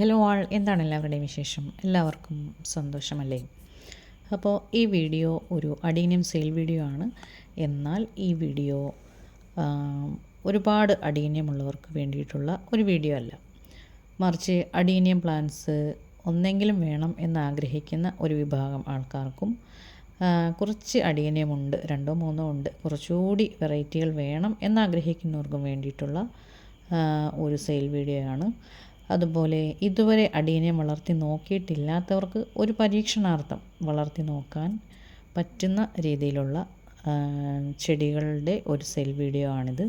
Hello ആൾ എന്താണ് എല്ലാവരുടെയും വിശേഷം? എല്ലാവർക്കും സന്തോഷമല്ലേ? അപ്പോൾ ഈ വീഡിയോ ഒരു അഡീനിയം സെയിൽ വീഡിയോ ആണ്. എന്നാൽ ഈ വീഡിയോ ഒരുപാട് അഡീനിയം ഉള്ളവർക്ക് വേണ്ടിയിട്ടുള്ള ഒരു വീഡിയോ അല്ല. മറിച്ച് അഡീനിയം പ്ലാന്റ്സ് ഒന്നെങ്കിലും വേണം എന്ന് ആഗ്രഹിക്കുന്ന ഒരു വിഭാഗം ആൾക്കാർക്കും കുറച്ച് അടിയനിയമുണ്ട് രണ്ടോ മൂന്നോ ഉണ്ട്. കുറച്ചുകൂടി വെറൈറ്റികൾ വേണം എന്നാഗ്രഹിക്കുന്നവർക്കും വേണ്ടിയിട്ടുള്ള ഒരു സെയിൽ വീഡിയോ ആണ്. അതുപോലെ ഇതുവരെ അടിയനെ വളർത്തി നോക്കിയിട്ടില്ലാത്തവർക്ക് ഒരു പരീക്ഷണാർത്ഥം വളർത്തി നോക്കാൻ പറ്റുന്ന രീതിയിലുള്ള ചെടികളുടെ ഒരു സെൽ വീഡിയോ ആണിത്.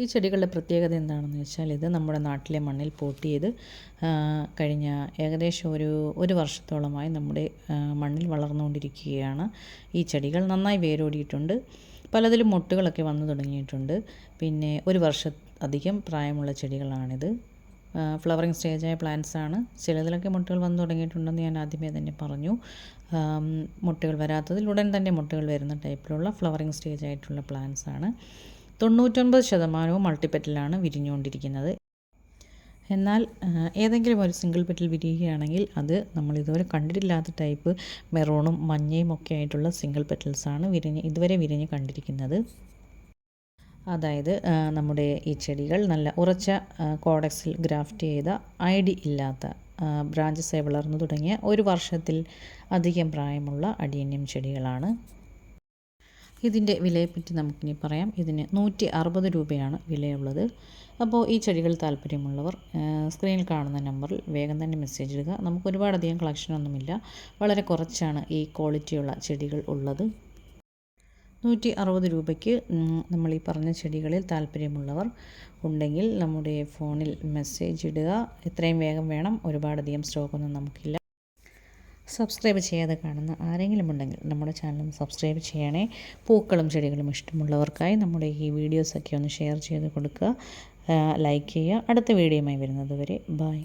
ഈ ചെടികളുടെ പ്രത്യേകത എന്താണെന്ന് വെച്ചാൽ ഇത് നമ്മുടെ നാട്ടിലെ മണ്ണിൽ പോട്ട് ചെയ്ത് കഴിഞ്ഞ ഏകദേശം ഒരു ഒരു വർഷത്തോളമായി നമ്മുടെ മണ്ണിൽ വളർന്നുകൊണ്ടിരിക്കുകയാണ്. ഈ ചെടികൾ നന്നായി വേരോടിയിട്ടുണ്ട്. പലതിലും മുട്ടുകളൊക്കെ വന്നു തുടങ്ങിയിട്ടുണ്ട്. പിന്നെ ഒരു വർഷ അധികം പ്രായമുള്ള ചെടികളാണിത്. ഫ്ലവറിങ് സ്റ്റേജായ ആണ്. ചിലതിലൊക്കെ മുട്ടുകൾ വന്നു തുടങ്ങിയിട്ടുണ്ടെന്ന് ഞാൻ ആദ്യമേ തന്നെ പറഞ്ഞു. മുട്ടുകൾ വരാത്തതിൽ ഉടൻ തന്നെ മുട്ടുകൾ വരുന്ന ടൈപ്പിലുള്ള ഫ്ലവറിങ് സ്റ്റേജ് ആയിട്ടുള്ള പ്ലാന്റ്സ് ആണ്. തൊണ്ണൂറ്റൊൻപത് ശതമാനവും മൾട്ടിപ്പെറ്റിലാണ് വിരിഞ്ഞുകൊണ്ടിരിക്കുന്നത്. എന്നാൽ ഏതെങ്കിലും ഒരു സിംഗിൾ പെറ്റിൽ വിരിയുകയാണെങ്കിൽ അത് നമ്മൾ ഇതുവരെ കണ്ടിട്ടില്ലാത്ത ടൈപ്പ് മെറൂണും മഞ്ഞയും ഒക്കെ ആയിട്ടുള്ള സിംഗിൾ പെറ്റൽസാണ് വിരിഞ്ഞ് ഇതുവരെ വിരിഞ്ഞ് കണ്ടിരിക്കുന്നത്. അതായത് നമ്മുടെ ഈ ചെടികൾ നല്ല ഉറച്ച കോഡക്സിൽ ഗ്രാഫ്റ്റ് ചെയ്ത ഐ ഡി ഇല്ലാത്ത ബ്രാഞ്ചസായി വളർന്നു തുടങ്ങിയ ഒരു വർഷത്തിൽ അധികം പ്രായമുള്ള അടിയന്യം ചെടികളാണ്. ഇതിന്റെ വിലയെപ്പറ്റി നമുക്കിനി പറയാം. ഇതിന് നൂറ്റി അറുപത് രൂപയാണ് വിലയുള്ളത്. അപ്പോൾ ഈ ചെടികൾ താല്പര്യമുള്ളവർ സ്ക്രീനിൽ കാണുന്ന നമ്പറിൽ വേഗം തന്നെ മെസ്സേജ് ഇടുക. നമുക്ക് ഒരുപാടധികം കളക്ഷനൊന്നുമില്ല. വളരെ കുറച്ചാണ് ഈ ക്വാളിറ്റിയുള്ള ചെടികൾ ഉള്ളത്. നൂറ്റി അറുപത് രൂപയ്ക്ക് നമ്മൾ ഈ പറഞ്ഞ ചെടികളിൽ താല്പര്യമുള്ളവർ ഉണ്ടെങ്കിൽ നമ്മുടെ ഫോണിൽ മെസ്സേജ് ഇടുക. എത്രയും വേഗം വേണം. ഒരുപാടധികം സ്റ്റോക്കൊന്നും നമുക്കില്ല. സബ്സ്ക്രൈബ് ചെയ്യാതെ കാണുന്ന ആരെങ്കിലും ഉണ്ടെങ്കിൽ നമ്മുടെ ചാനൽ സബ്സ്ക്രൈബ് ചെയ്യണേ. പൂക്കളും ചെടികളും ഇഷ്ടമുള്ളവർക്കായി നമ്മുടെ ഈ വീഡിയോസൊക്കെ ഒന്ന് ഷെയർ ചെയ്ത് കൊടുക്കുക. ലൈക്ക് ചെയ്യുക. അടുത്ത വീഡിയോയുമായി വരുന്നത് വരെ ബൈ.